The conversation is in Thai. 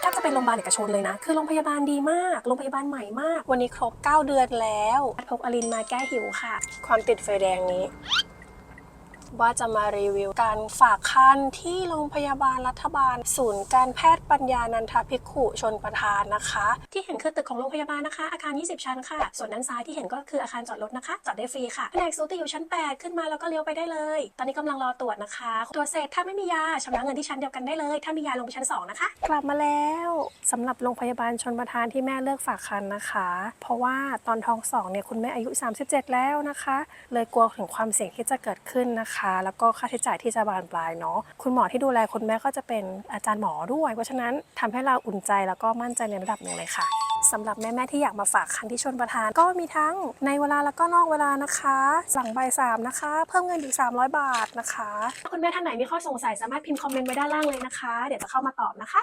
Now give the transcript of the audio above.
แทบจะเป็นโรงพยาบาลเอกชนเลยนะ คือโรงพยาบาลดีมาก โรงพยาบาลใหม่มาก วันนี้ครบ 9 เดือนแล้วพกอลินมาแก้หิวค่ะ ความติดไฟแดงนี้ ว่าจะมารีวิวการฝากคันที่โรงพยาบาลรัฐบาล ศูนย์การแพทย์ปัญญานันทภิกขุชนประทานนะคะ ที่เห็นคือตึกของโรงพยาบาลนะคะ อาคาร 20 ชั้นค่ะ ส่วนด้านซ้ายที่เห็นก็คืออาคารจอดรถนะคะ จอดได้ฟรีค่ะแผนกสูติอยู่ชั้น 8 ขึ้นมาแล้วก็เลี้ยวไปได้เลย ตอนนี้กำลังรอตรวจนะคะตรวจเสร็จถ้าไม่มียาชำระเงินที่ชั้นเดียวกันได้เลย ถ้ามียาลงไปชั้น 2 นะคะ กลับมาแล้วสำหรับโรงพยาบาลชนประทานที่แม่เลือกฝากคันนะคะ เพราะว่าตอนท้องสองเนี่ยคุณแม่อายุ 37 แล้วนะคะ เลยกลัวถึงความเสี่ยงที่จะเกิดขึ้นนะคะแล้วก็ค่าใช้จ่ายที่จะบานปลายเนาะคุณหมอที่ดูแลคุณแม่ก็จะเป็นอาจารย์หมอด้วย เพราะฉะนั้นทำให้เราอุ่นใจแล้วก็มั่นใจในระดับหนึ่งเลยค่ะสำหรับแม่ ๆ ที่อยากมาฝากคันที่ชนประทาน ก็มีทั้งในเวลาแล้วก็นอกเวลานะคะ สั่งใบสามนะคะ เพิ่มเงินอีก 300 บาทนะคะ ถ้าคุณแม่ท่านไหนมีข้อสงสัยสามารถพิมพ์คอมเมนต์ไว้ด้านล่างเลยนะคะ เดี๋ยวจะเข้ามาตอบนะคะ